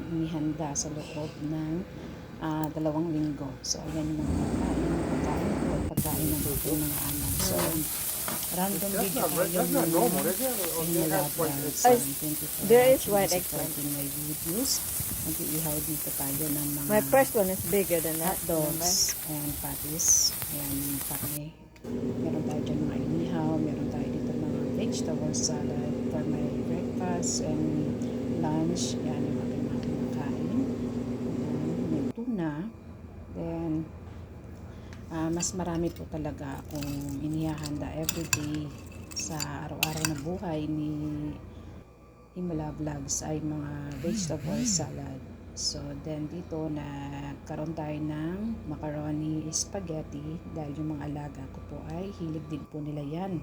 inihanda sa loob ng ah, dalawang linggo. So, ayan yung mga pagkain, pagkain ko pagkain ng luto ng anak. So, random video tayo normal, mga uh, there is white and eggplant. my videos. Mag-iihaw dito tayo ng mga My first one is bigger than that. dogs and patties. Ayan, yung karne. Meron tayo dyan mga inihaw. Meron tayo dito mga vegetable salad for my breakfast and lunch. Yan yung aking mga kinakain. Ayan, may tuna. Then, ah, mas marami po talaga akong inihahanda everyday sa araw-araw na buhay ni Himala Vlogs ay mga vegetable salad. So, then dito na karon tayo ng macaroni spaghetti dahil yung mga alaga ko po ay hilig din po nila yan.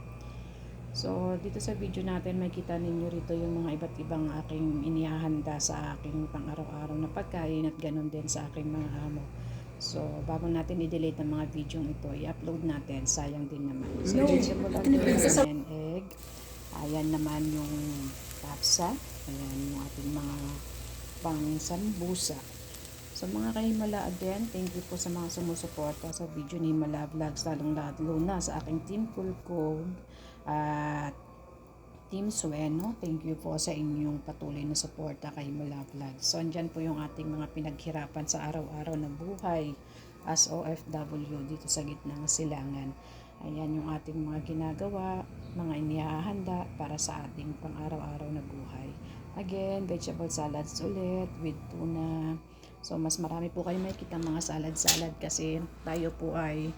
So, dito sa video natin makita ninyo rito yung mga iba't ibang aking inihahanda sa aking pang-araw-araw na pagkain at ganun din sa aking mga amo. So, bago natin i-delete ang mga video ito, i-upload natin. Sayang din naman. So, vegetable and egg. Ayan naman yung kapsa. Ayan yung ating mga pang sambusa. So mga kahimala again, thank you po sa mga sumusuporta sa video ni Himala Vlogs, lalong lalo na sa aking Team Code at Team Sueno. Thank you po sa inyong patuloy na suporta kay Himala Vlogs. So andyan po yung ating mga pinaghirapan sa araw-araw na buhay as OFW dito sa gitna ng silangan. Ayan yung ating mga ginagawa, mga inihahanda para sa ating pang-araw-araw na buhay. Again, vegetable salads ulit with tuna. So, mas marami po kayo makikita mga salad-salad kasi tayo po ay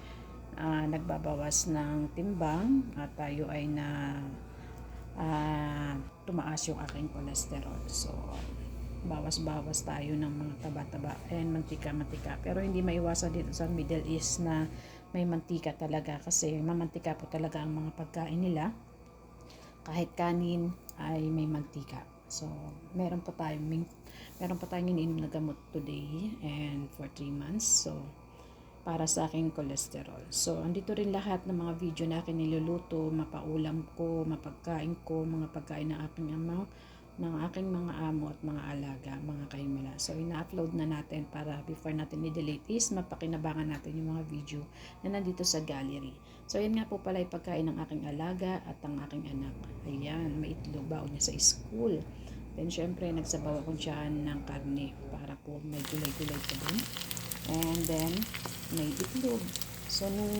ah, nagbabawas ng timbang at tayo ay na ah, tumaas yung aking cholesterol. So, bawas-bawas tayo ng mga taba-taba and mantika-mantika. Pero hindi maiwasan dito sa Middle East na may mantika talaga kasi mamantika po talaga ang mga pagkain nila. Kahit kanin ay may mantika. So, meron pa tayong meron pa tayong iniinom na gamot today and for 3 months. So, para sa aking cholesterol. So, andito rin lahat ng mga video na akin niluluto, mapaulam ko, mapagkain ko, mga pagkain ng aking ama, ng aking mga amo at mga alaga, mga kahimala. So, ina-upload na natin para before natin i-delete is mapakinabangan natin yung mga video na nandito sa gallery. So, yan nga po pala yung pagkain ng aking alaga at ang aking anak. Ayan, may itlog baon niya sa school. Then, syempre, nagsabaw ako dyan ng karne para po may gulay-gulay pa dun. And then, may itlog. So, nung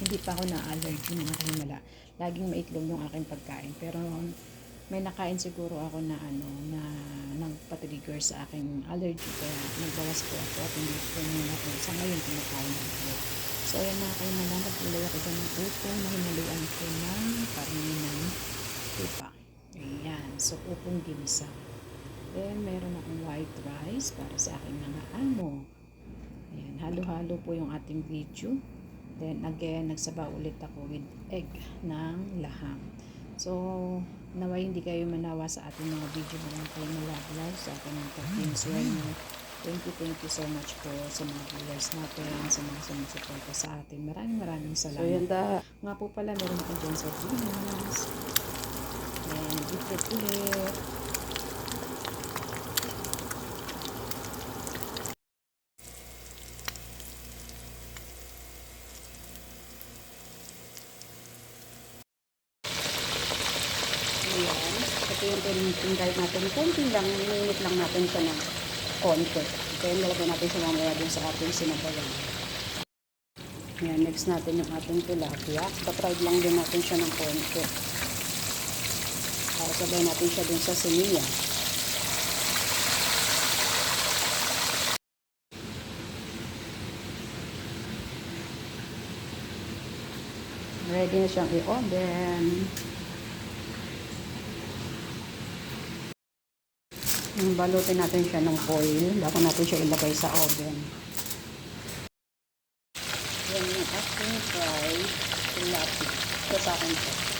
hindi pa ako na-allergy mga kahimala, laging may itlog yung aking pagkain. Pero, may nakain siguro ako na ano, na nagpa-trigger sa aking allergy. Kaya, nagbawas po ako at hindi ko muna ako sa ngayon kumakain ng itlog. So, ayan mga kahimala, nagulay ako dyan ng upo na hinaluan ko ng karne ng tupa. Ayan. So, upong ginisa. Then, meron akong white rice para sa aking mga amo. Halo-halo po yung ating video. Then again, nagsaba ulit ako with egg ng laham. So, naway hindi kayo manawa sa ating mga video na kayo malaglag sa ating mga team Sueno. Thank you, thank you so much po sa mga viewers natin, sa mga sumusuporta sa atin. Maraming maraming So, salamat. yun da. Nga po pala, meron ako dyan sa Pinas. And gifted ulit. Yung tinitindal natin. Konti lang, minit lang natin siya ng konti. Kaya nilagay natin siya mamaya dun sa ating sinabawan. Ayan, next natin yung ating tilapia. Patried lang din natin siya ng konti. Para sabay natin siya dun sa siniya. Ready na siyang i-oven. Balutin natin siya ng foil bago natin siya ilagay sa oven. Yan yung ating fried tilapia. Ito sa akin po.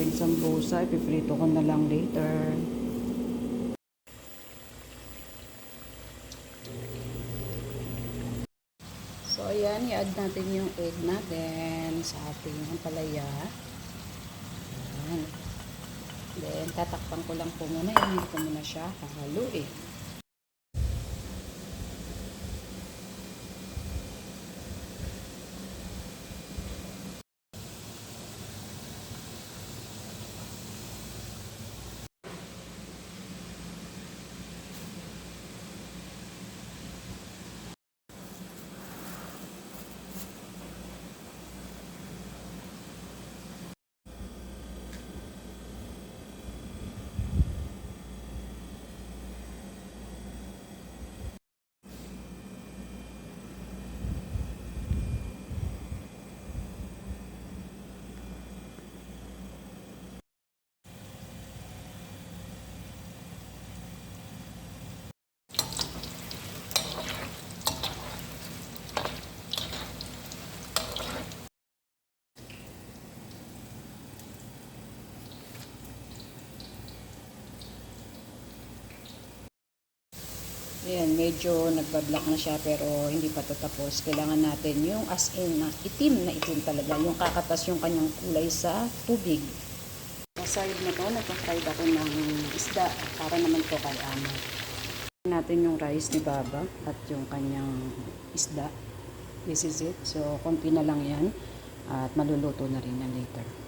ating sambusa. Ipiprito ko na lang later. So, ayan. I-add natin yung egg natin sa ating ampalaya. Ayan. Then, tatakpan ko lang po muna. Hindi ko muna siya hahaluin. Ayan, medyo nagbablock na siya pero hindi pa to tapos. Kailangan natin yung as in na itim na itim talaga. Yung kakatas yung kanyang kulay sa tubig. Sa side na to, nagpa-fried ako ng isda para naman to kay Ama. natin yung rice ni Baba at yung kanyang isda. This is it. So, konti na lang yan. At maluluto na rin na later.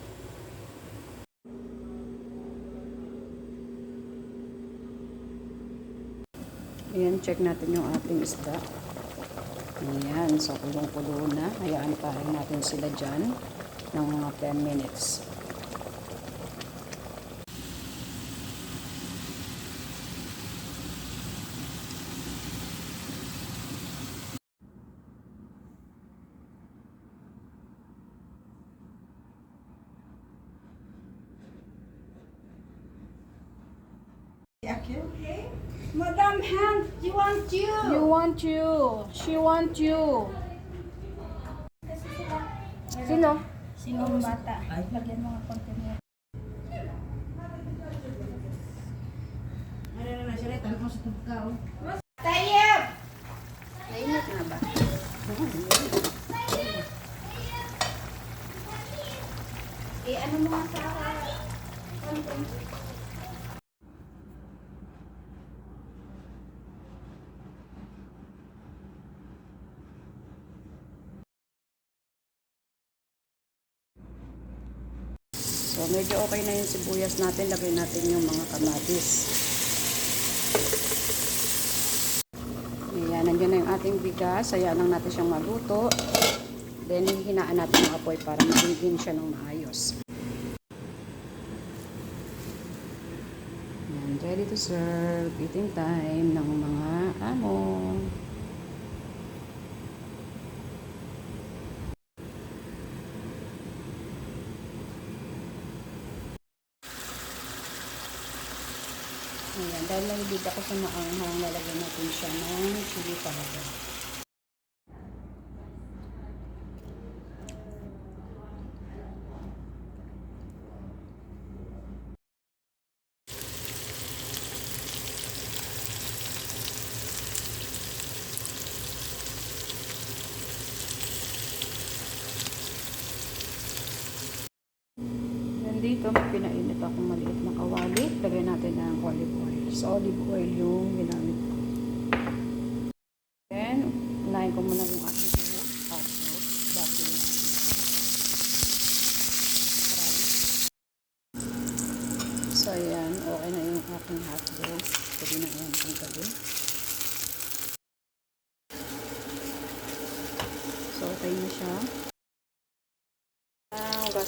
Ayan, check natin yung ating isda. Ayan, so kulong-kulo na. Hayaan pa rin natin sila dyan ng mga 10 minutes. Madam Han, you want you? You want you. She want you. Sino? Sinong bata? Lagyan mo nga konti mo. Tayyip! Nainit na ba? Eh, ano mo nga sa konti? So, medyo okay na yung sibuyas natin. Lagay natin yung mga kamatis. Ayan, nandiyan na yung ating bigas. Hayaan lang natin siyang maluto. Then, hihinaan natin yung apoy para magiging siya ng maayos. Ayan, ready to serve. Eating time ng mga amo. Ayan, dahil nalibig ako sa maanghang, lalagyan natin siya ng chili powder. Dito, pinainit akong maliit na kawali. Lagyan natin ng olive oil. So, olive oil yung ginamit ko. Then, unahin ko muna yung ating. So, ayan. Okay na yung ating hot dog. Pwede na yan kung gabi. So, okay na siya.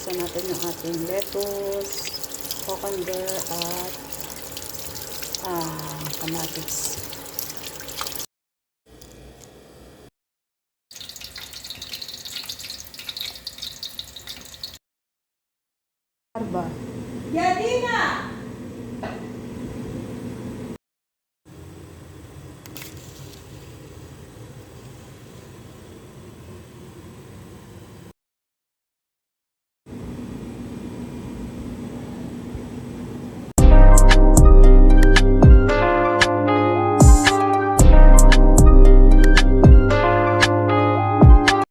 Buksan natin yung ating lettuce, coriander, at ah, kamatis. Arba. Yadina!